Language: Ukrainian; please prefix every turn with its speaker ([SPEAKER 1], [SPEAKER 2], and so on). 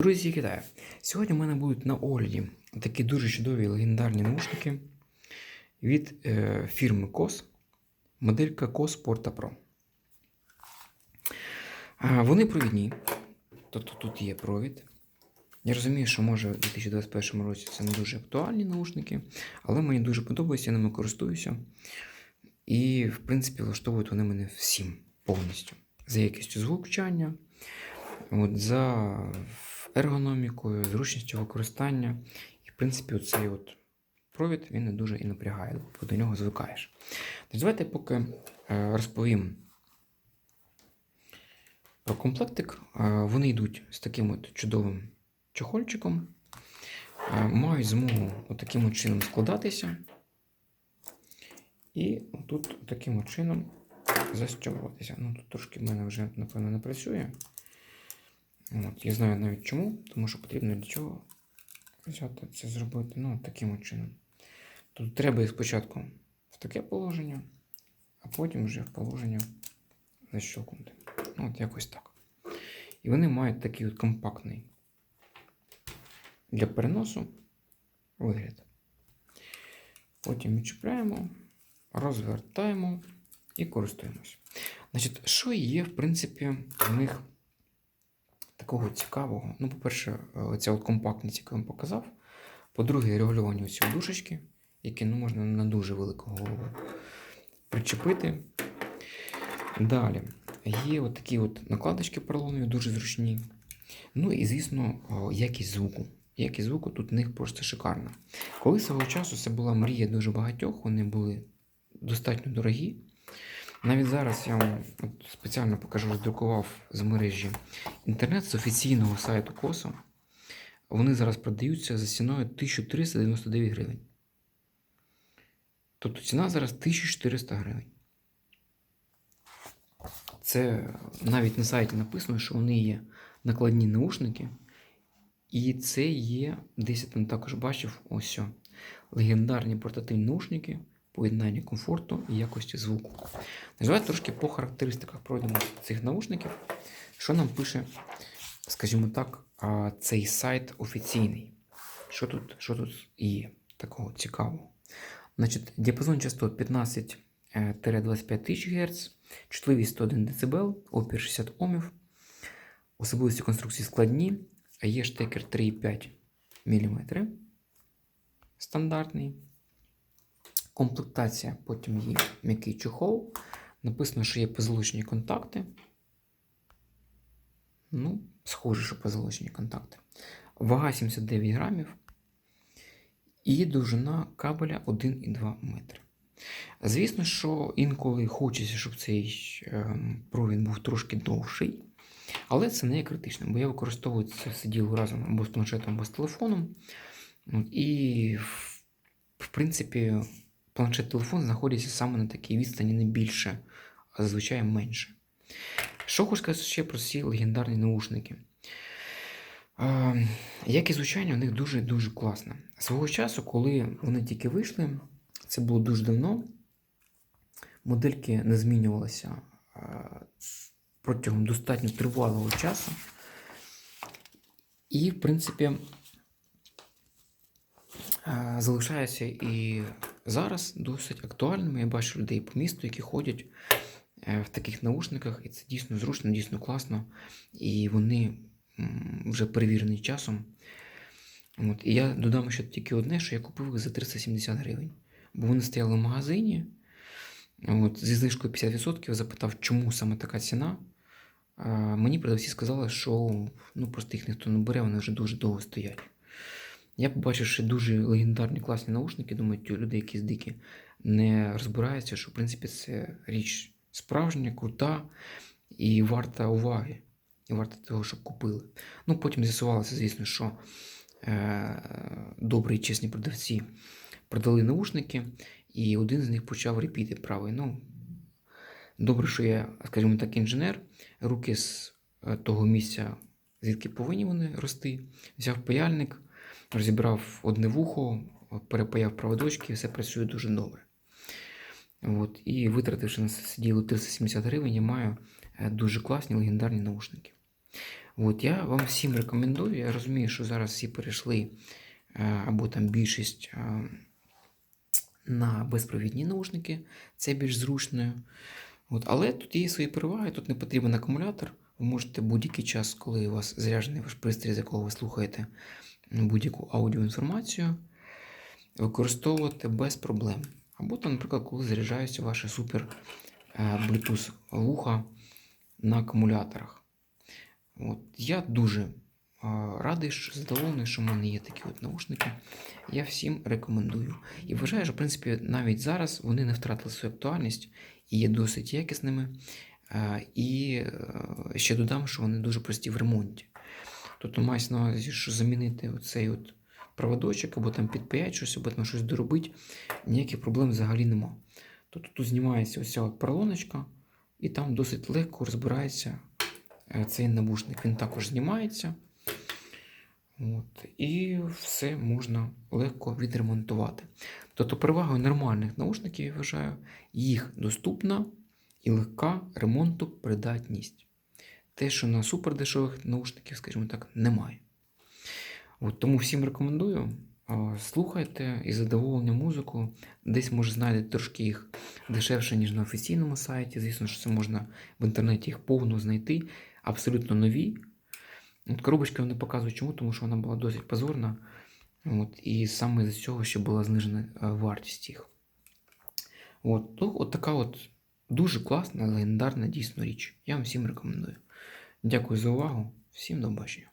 [SPEAKER 1] Друзі, вітаю! Сьогодні в мене будуть на огляді такі дуже чудові легендарні наушники від е, фірми COS, моделька COS Porta Pro. А, вони провідні, тобто тут є провід. Я розумію, що може у 2021 році це не дуже актуальні наушники, але мені дуже подобається, я ними користуюся. І, в принципі, влаштовують вони мене всім повністю. За якістю звучання, от, за ергономікою, зручністю використання. І, в принципі, цей от провід він не дуже і напрягає, бо до нього звикаєш. Тож давайте поки е, розповім про комплектик. Е, Вони йдуть з таким от чудовим чохольчиком, е, мають змогу таким от чином складатися. І тут таким чином застягуватися. Ну, тут трошки в мене вже, напевно, не працює. От, я знаю навіть чому, тому що потрібно для чого взяти це зробити ну, таким чином. Тут треба їх спочатку в таке положення, а потім вже в положення защелкнути. Ну, от якось так. І вони мають такий от компактний для переносу вигляд. Потім відчіпляємо, розвертаємо і користуємось. Значить, що є, в принципі, в них такого цікавого? Ну, по-перше, ця от компактність, яку я вам показав. По-друге, регулювання цієї душечки, які ну, можна на дуже велику голову причепити. Далі є от такі от накладочки поролонові, дуже зручні. Ну і, звісно, якість звуку. Якість звуку тут в них просто шикарна. Коли свого часу це була мрія дуже багатьох, вони були достатньо дорогі. Навіть зараз я вам спеціально покажу, роздрукував з мережі інтернет з офіційного сайту КОСу. Вони зараз продаються за ціною 1399 гривень. Тобто ціна зараз 1400 гривень. Це навіть на сайті написано, що вони є накладні наушники. І це є, десь я там також бачив, ось о, легендарні портативні наушники, поєднання комфорту і якості звуку. Давайте трошки по характеристиках пройдемо цих наушників. Що нам пише, скажімо так, цей сайт офіційний? Що тут, що тут є такого цікавого? Значить, діапазон частот 15-25 тисяч Гц, чутливість 101 дБ, опір 60 Омів, особливості конструкції складні, є штекер 3,5 мм. Стандартний. Комплектація, потім є м'який чохол. Написано, що є позолочені контакти. Ну, схоже, що позолочені контакти. Вага 79 грамів. І довжина кабеля 1,2 метри. Звісно, що інколи хочеться, щоб цей ем, провід був трошки довший. Але це не є критично, бо я використовую це все разом або з планшетом, або з телефоном. І, в принципі, планшет-телефон знаходиться саме на такій відстані не більше, а зазвичай менше. Що хочу сказати ще про ці легендарні наушники. Як і звучання, у них дуже-дуже класне. Свого часу, коли вони тільки вийшли, це було дуже давно. Модельки не змінювалися протягом достатньо тривалого часу. І, в принципі, залишаються і зараз досить актуальними. Я бачу людей по місту, які ходять е, в таких наушниках, і це дійсно зручно, дійсно класно. І вони вже перевірені часом. От. І я додам ще тільки одне, що я купив їх за 370 гривень. Бо вони стояли в магазині. От, зі знижкою 50% запитав, чому саме така ціна. Мені продавці сказали, що ну, просто їх ніхто не бере, вони вже дуже довго стоять. Я побачив, що дуже легендарні класні наушники, думаю, ті люди, якісь дикі, не розбираються, що в принципі це річ справжня, крута і варта уваги. І варта того, щоб купили. Ну, потім з'ясувалося, звісно, що е, добрі і чесні продавці продали наушники, і один з них почав репіти правий. Ну, добре, що я, скажімо так, інженер, руки з е, того місця, звідки повинні вони рости, взяв паяльник, розібрав одне вухо, перепаяв проводочки, і все працює дуже добре. От, і витративши на це діло 370 гривень, я маю е, дуже класні легендарні наушники. От я вам всім рекомендую. Я розумію, що зараз всі перейшли, е, або там більшість е, на безпровідні наушники, це більш зручно. От, але тут є свої переваги, тут не потрібен акумулятор. Ви можете будь-який час, коли у вас заряджений ваш пристрій, з якого ви слухаєте будь-яку аудіоінформацію, використовувати без проблем. Або там, наприклад, коли заряджається ваше супер е, Bluetooth вуха на акумуляторах. От, я дуже е, радий, що задоволений, що в мене є такі от наушники. Я всім рекомендую. І вважаю, що в принципі навіть зараз вони не втратили свою актуальність і є досить якісними. Е, І ще додам, що вони дуже прості в ремонті. Тобто мається на увазі, що замінити оцей от проводочок або там підпаять щось, або там щось доробити, ніяких проблем взагалі нема. Тобто тут знімається ось ця от поролоночка, і там досить легко розбирається е, цей навушник. Він також знімається. От, і все можна легко відремонтувати. Тобто перевагою нормальних наушників, я вважаю, їх доступна і легка ремонту придатність. Те, що на супердешевих наушників, скажімо так, немає. От, тому всім рекомендую. Слухайте і задоволення музику. Десь, може, знайдете трошки їх дешевше, ніж на офіційному сайті. Звісно, що це можна в інтернеті їх повно знайти. Абсолютно нові. От коробочка не показую чому, тому що вона була досить позорна. От, і саме з цього ще була знижена е, вартість їх. От, ну, от така от дуже класна, легендарна дійсно річ. Я вам всім рекомендую. Дякую за увагу. Всім до побачення.